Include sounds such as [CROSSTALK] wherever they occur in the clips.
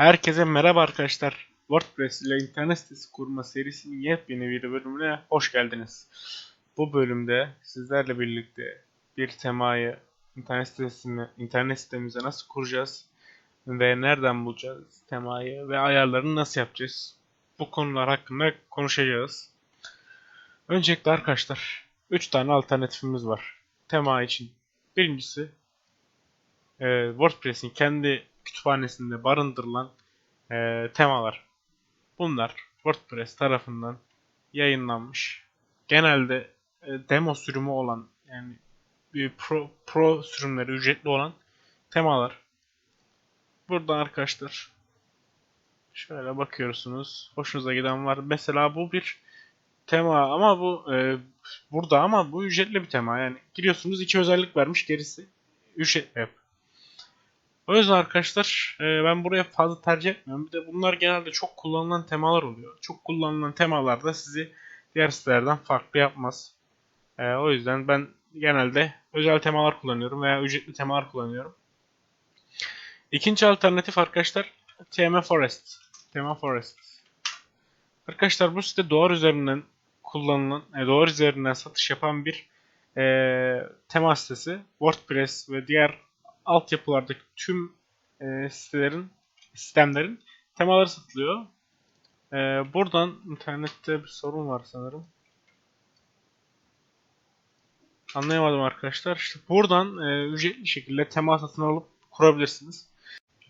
Herkese merhaba arkadaşlar. WordPress ile internet sitesi kurma serisinin yepyeni bir bölümüne hoş geldiniz. Bu bölümde sizlerle birlikte bir temayı internet sitesini internet sitemize nasıl kuracağız ve nereden bulacağız temayı ve ayarlarını nasıl yapacağız? Bu konular hakkında konuşacağız. Öncelikle arkadaşlar 3 tane alternatifimiz var tema için. Birincisi e, WordPress'in kendi kütüphanesinde barındırılan e, temalar. Bunlar WordPress tarafından yayınlanmış. Genelde e, demo sürümü olan yani bir pro, pro sürümleri ücretli olan temalar. Buradan arkadaşlar şöyle bakıyorsunuz. Hoşunuza giden var. Mesela bu bir tema ama bu e, burada ama bu ücretli bir tema. Yani giriyorsunuz iki özellik vermiş gerisi ücretli hep. O yüzden arkadaşlar e, ben buraya fazla tercih etmiyorum. Bir de bunlar genelde çok kullanılan temalar oluyor. Çok kullanılan temalar da sizi diğer sitelerden farklı yapmaz. E, o yüzden ben genelde özel temalar kullanıyorum veya ücretli temalar kullanıyorum. İkinci alternatif arkadaşlar TM Forest. TM Forest. Arkadaşlar bu site doğar üzerinden kullanılan, e, doğar üzerinden satış yapan bir e, tema sitesi. WordPress ve diğer altyapılardaki tüm e, sitelerin, sistemlerin temaları satılıyor. E, buradan internette bir sorun var sanırım. Anlayamadım arkadaşlar. İşte buradan e, ücretli şekilde tema satın alıp kurabilirsiniz.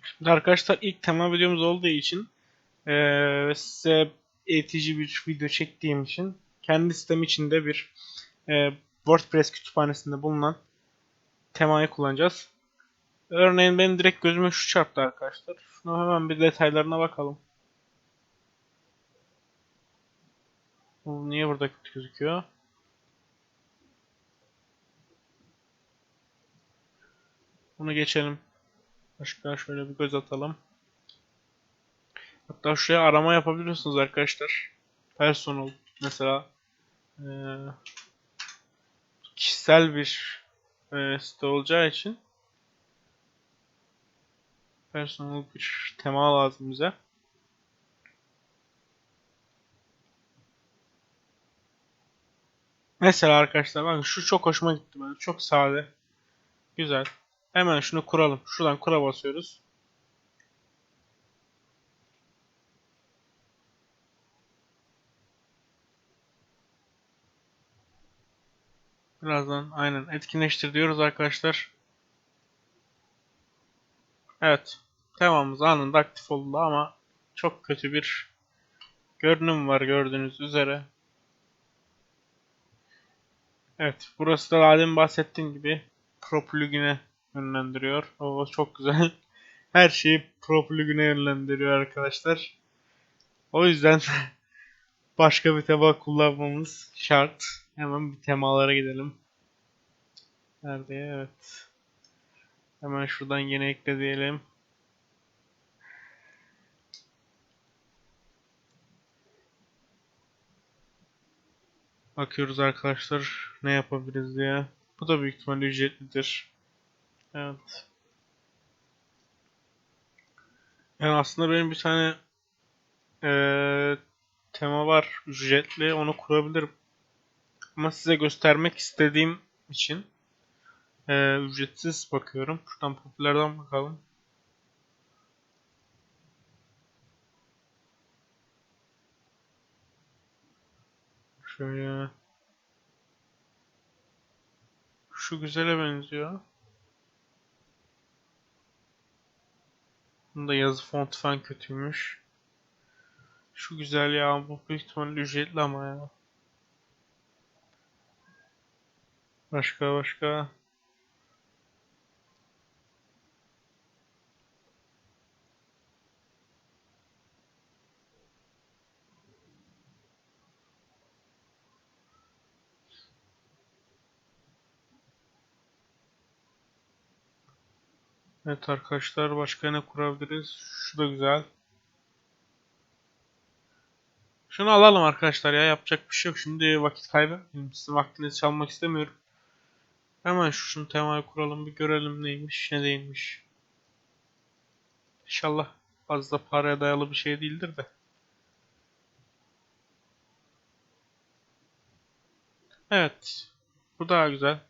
Şimdi arkadaşlar ilk tema videomuz olduğu için e, size eğitici bir video çektiğim için kendi sistem içinde bir e, WordPress kütüphanesinde bulunan temayı kullanacağız. Örneğin benim direkt gözüme şu çarptı arkadaşlar. Şunu hemen bir detaylarına bakalım. Bu niye burada kötü gözüküyor? Bunu geçelim. Başka şöyle bir göz atalım. Hatta şuraya arama yapabiliyorsunuz arkadaşlar. Personal mesela e, kişisel bir e, site olacağı için personal bir tema lazım bize. Mesela arkadaşlar bakın şu çok hoşuma gitti böyle çok sade. Güzel. Hemen şunu kuralım. Şuradan kura basıyoruz. Birazdan aynen etkinleştir diyoruz arkadaşlar. Evet. Temamız anında aktif oldu ama çok kötü bir görünüm var gördüğünüz üzere. Evet. Burası da daha bahsettiğim gibi Pro plugin'e yönlendiriyor. O çok güzel. [LAUGHS] Her şeyi Pro plugin'e yönlendiriyor arkadaşlar. O yüzden [LAUGHS] başka bir tema kullanmamız şart. Hemen bir temalara gidelim. Nerede? Evet. Hemen şuradan yine ekle diyelim. Bakıyoruz arkadaşlar ne yapabiliriz diye. Bu da büyük ihtimalle ücretlidir. Evet. Yani aslında benim bir tane ee, tema var ücretli onu kurabilirim. Ama size göstermek istediğim için ee, ücretsiz bakıyorum. Şuradan popülerden bakalım. Şöyle. Şu güzele benziyor. Bunda yazı font falan kötüymüş. Şu güzel ya. Bu büyük ihtimalle ücretli ama ya. Başka başka. Evet arkadaşlar başka ne kurabiliriz? Şu da güzel. Şunu alalım arkadaşlar ya yapacak bir şey yok. Şimdi vakit kaybetmeyelim. Sizin vaktinizi çalmak istemiyorum. Hemen şu şunu temayı kuralım bir görelim neymiş ne değilmiş. İnşallah fazla paraya dayalı bir şey değildir de. Evet. Bu daha güzel.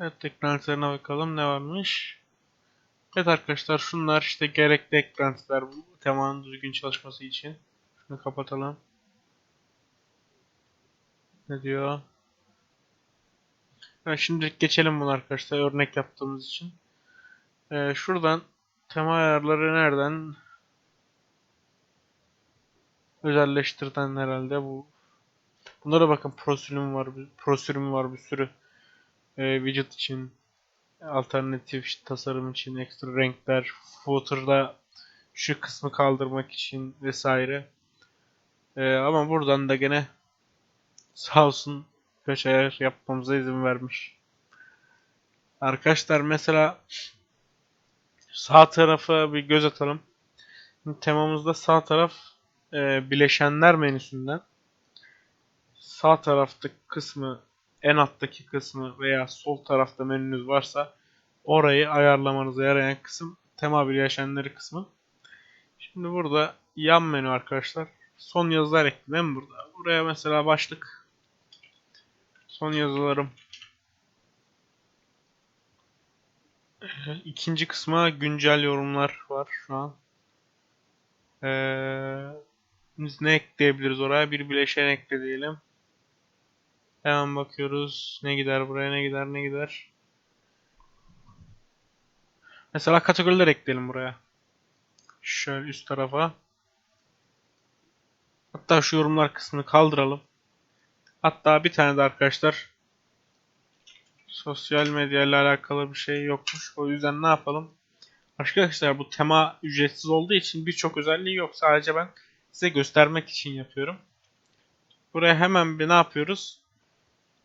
Evet ekranlarına bakalım ne varmış. Evet arkadaşlar şunlar işte gerekli ekranlar bu temanın düzgün çalışması için. Şunu kapatalım. Ne diyor? Evet, şimdilik geçelim bunu arkadaşlar örnek yaptığımız için. Ee, şuradan tema ayarları nereden? Özelleştirden herhalde bu. Bunlara bakın pro sürüm var, bir- pro sürüm var bir sürü. Ee, widget için, alternatif tasarım için, ekstra renkler, footer'da şu kısmı kaldırmak için vesaire. Ee, ama buradan da gene sağ olsun ayar yapmamıza izin vermiş. Arkadaşlar mesela sağ tarafa bir göz atalım. Şimdi temamızda sağ taraf e, bileşenler menüsünden sağ taraftaki kısmı en alttaki kısmı veya sol tarafta menünüz varsa orayı ayarlamanıza yarayan kısım tema bileşenleri kısmı. Şimdi burada yan menü arkadaşlar. Son yazılar eklem burada. Buraya mesela başlık son yazılarım İkinci kısma güncel yorumlar var şu an. Ee, biz ne ekleyebiliriz oraya? Bir bileşen ekle diyelim. Hemen bakıyoruz. Ne gider buraya, ne gider, ne gider. Mesela kategoriler ekleyelim buraya. Şöyle üst tarafa. Hatta şu yorumlar kısmını kaldıralım. Hatta bir tane de arkadaşlar sosyal medya ile alakalı bir şey yokmuş. O yüzden ne yapalım? Arkadaşlar bu tema ücretsiz olduğu için birçok özelliği yok. Sadece ben size göstermek için yapıyorum. Buraya hemen bir ne yapıyoruz?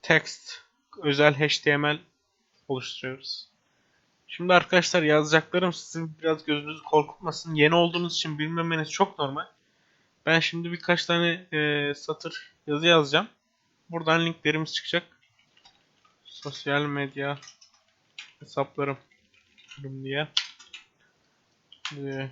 Text özel HTML oluşturuyoruz. Şimdi arkadaşlar yazacaklarım sizin biraz gözünüzü korkutmasın. Yeni olduğunuz için bilmemeniz çok normal. Ben şimdi birkaç tane e, satır yazı yazacağım. Buradan linklerimiz çıkacak. Sosyal medya hesaplarım diye. Ee,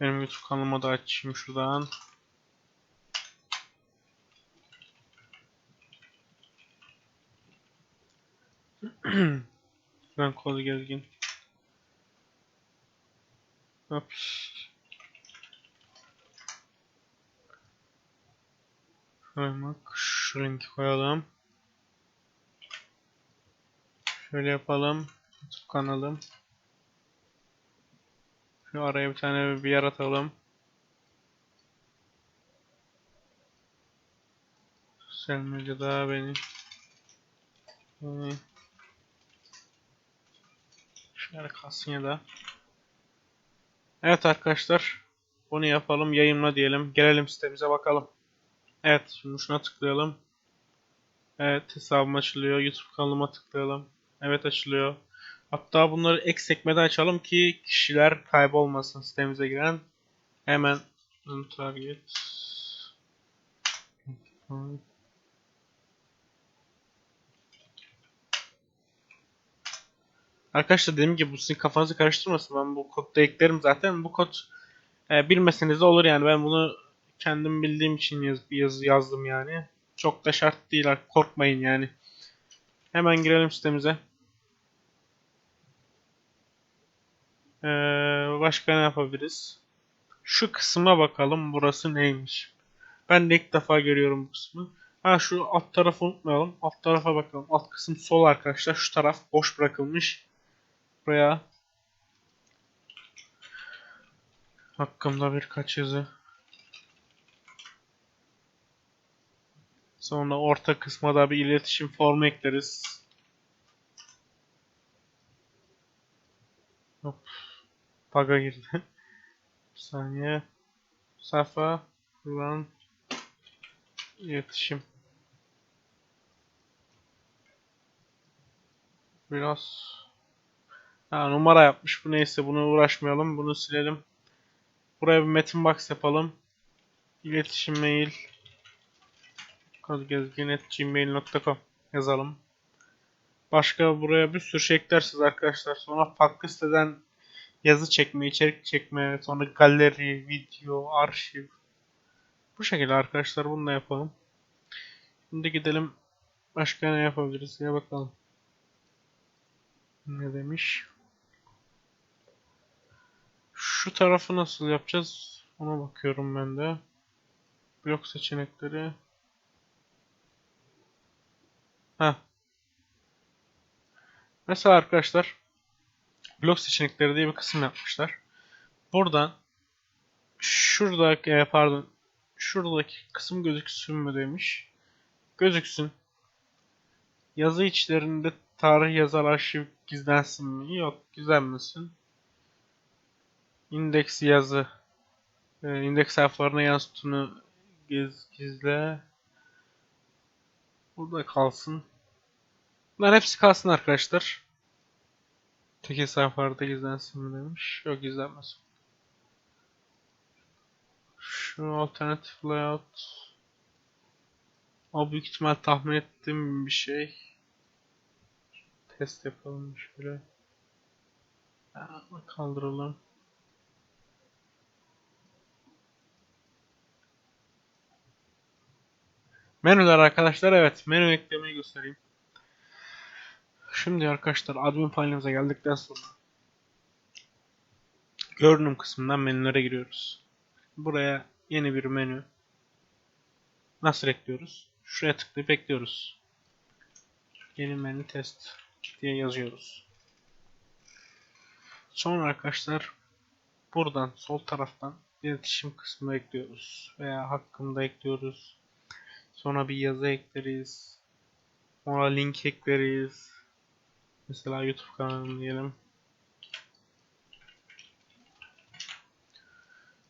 Benim YouTube kanalıma da açayım şuradan. [CLEARS THROAT] ben kolu gezgin. Hop. Koymak. Şu rengi koyalım. Şöyle yapalım. YouTube kanalım. Şu araya bir tane bir yer atalım. Sosyal medyada beni beni şöyle kalsın ya da. Evet arkadaşlar bunu yapalım yayınla diyelim. Gelelim sitemize bakalım. Evet şimdi şuna tıklayalım. Evet hesabım açılıyor YouTube kanalıma tıklayalım. Evet açılıyor Hatta bunları ek sekmede açalım ki kişiler kaybolmasın sitemize giren. Hemen target. Arkadaşlar dediğim gibi bu sizin kafanızı karıştırmasın. Ben bu kodda eklerim zaten. Bu kod e, bilmeseniz de olur yani. Ben bunu kendim bildiğim için yaz, yaz, yazdım yani. Çok da şart değil. Korkmayın yani. Hemen girelim sitemize. Ee, başka ne yapabiliriz? Şu kısma bakalım. Burası neymiş? Ben de ilk defa görüyorum bu kısmı. Ha şu alt tarafı unutmayalım. Alt tarafa bakalım. Alt kısım sol arkadaşlar. Şu taraf boş bırakılmış. Buraya hakkımda birkaç yazı. Sonra orta kısma da bir iletişim formu ekleriz. Hop. Bug'a girdi. [LAUGHS] bir saniye. Sayfa. Kullan. İletişim. Biraz ha, numara yapmış. Bu neyse bunu uğraşmayalım. Bunu silelim. Buraya bir metin box yapalım. İletişim mail kodgezgin.gmail.com yazalım. Başka buraya bir sürü şey eklersiniz arkadaşlar. Sonra farklı siteden yazı çekme, içerik çekme, sonra galeri, video, arşiv. Bu şekilde arkadaşlar bunu da yapalım. Şimdi gidelim başka ne yapabiliriz ya bakalım. Ne demiş? Şu tarafı nasıl yapacağız? Ona bakıyorum ben de. Blok seçenekleri. Ha. Mesela arkadaşlar blok seçenekleri diye bir kısım yapmışlar. Buradan şuradaki e, pardon şuradaki kısım gözüksün mü demiş. Gözüksün. Yazı içlerinde tarih yazar arşiv gizlensin mi? Yok gizlenmesin. İndeks yazı. E, indeks sayfalarına yansıtını giz, gizle. Burada kalsın. Bunlar hepsi kalsın arkadaşlar. Tekil sayfalarda gizlensin mi demiş. Yok gizlenmez. Şu alternatif layout. O büyük ihtimal tahmin ettiğim bir şey. Test yapalım şöyle. Kaldıralım. Menüler arkadaşlar evet menü eklemeyi göstereyim. Şimdi arkadaşlar admin panelimize geldikten sonra görünüm kısmından menülere giriyoruz. Buraya yeni bir menü nasıl ekliyoruz? Şuraya tıklayıp ekliyoruz. Yeni menü test diye yazıyoruz. Sonra arkadaşlar buradan sol taraftan iletişim kısmına ekliyoruz veya hakkında ekliyoruz. Sonra bir yazı ekleriz. Sonra link ekleriz. Mesela YouTube kanalı diyelim.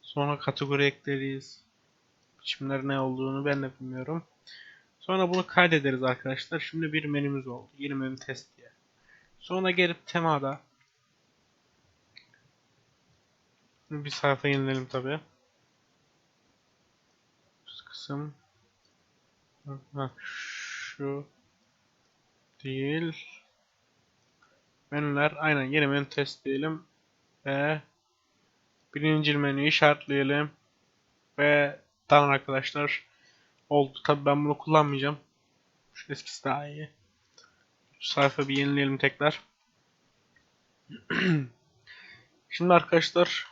Sonra kategori ekleriz. Biçimler ne olduğunu ben de bilmiyorum. Sonra bunu kaydederiz arkadaşlar. Şimdi bir menümüz oldu. Yeni menü test diye. Sonra gelip temada bir sayfa yenilelim tabi. Şu kısım Ha, şu değil. Menüler aynen yeni menü test diyelim ve birinci menüyü işaretleyelim ve tamam arkadaşlar oldu. Tabi ben bunu kullanmayacağım. Şu eskisi daha iyi. Şu sayfa bir yenileyelim tekrar. [CLEARS THROAT] Şimdi arkadaşlar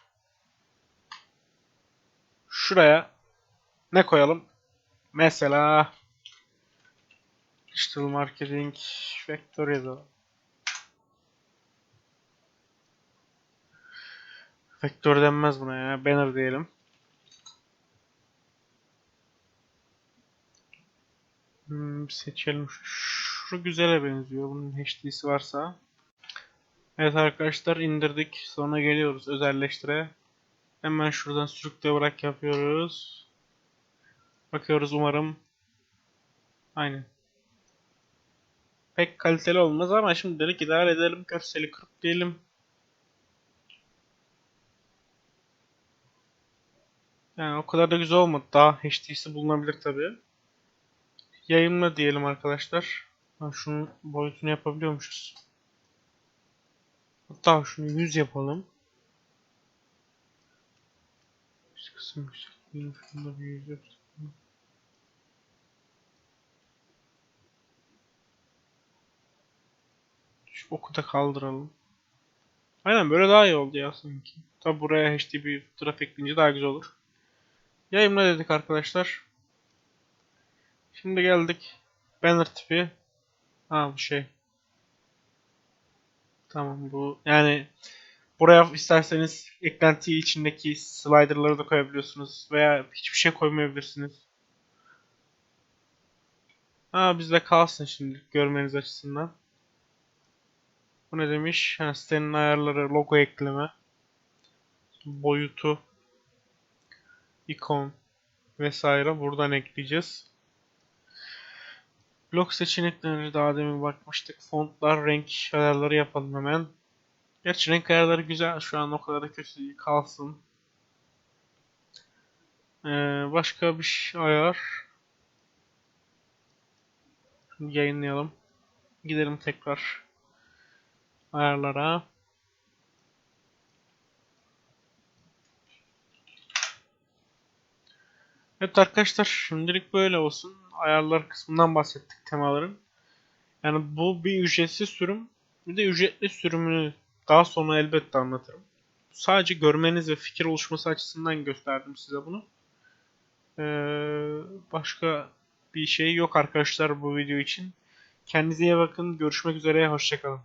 şuraya ne koyalım? Mesela Digital Marketing Vektör yazalım. Vektör denmez buna ya. Banner diyelim. Hmm, seçelim. Şu güzele benziyor. Bunun HD'si varsa. Evet arkadaşlar indirdik. Sonra geliyoruz özelleştire. Hemen şuradan sürükle bırak yapıyoruz. Bakıyoruz umarım. Aynen. Pek kaliteli olmaz ama şimdi dedik idare edelim. Görseli kırık diyelim. Yani o kadar da güzel olmadı. Daha HD'si bulunabilir tabi. Yayınla diyelim arkadaşlar. Ha, şunun boyutunu yapabiliyormuşuz. Hatta şunu 100 yapalım. Şu kısım güzel. Şunu bir 100 yapalım. Şu oku da kaldıralım. Aynen böyle daha iyi oldu ya sanki. Tabi buraya HD bir trafik daha güzel olur. Yayınla dedik arkadaşlar. Şimdi geldik. Banner tipi. Ha bu şey. Tamam bu yani buraya isterseniz eklenti içindeki slider'ları da koyabiliyorsunuz veya hiçbir şey koymayabilirsiniz. Ha bizde kalsın şimdi görmeniz açısından. Bu ne demiş? Ha, sitenin ayarları, logo ekleme, boyutu, ikon vesaire buradan ekleyeceğiz. Blok seçeneklerine daha demin bakmıştık. Fontlar, renk ayarları yapalım hemen. Gerçi renk ayarları güzel. Şu an o kadar da kötü değil. Kalsın. Ee, başka bir şey ayar. Yayınlayalım. Gidelim tekrar ayarlara. Evet arkadaşlar şimdilik böyle olsun. Ayarlar kısmından bahsettik temaların. Yani bu bir ücretsiz sürüm. Bir de ücretli sürümünü daha sonra elbette anlatırım. Sadece görmeniz ve fikir oluşması açısından gösterdim size bunu. Ee, başka bir şey yok arkadaşlar bu video için. Kendinize iyi bakın. Görüşmek üzere. Hoşçakalın.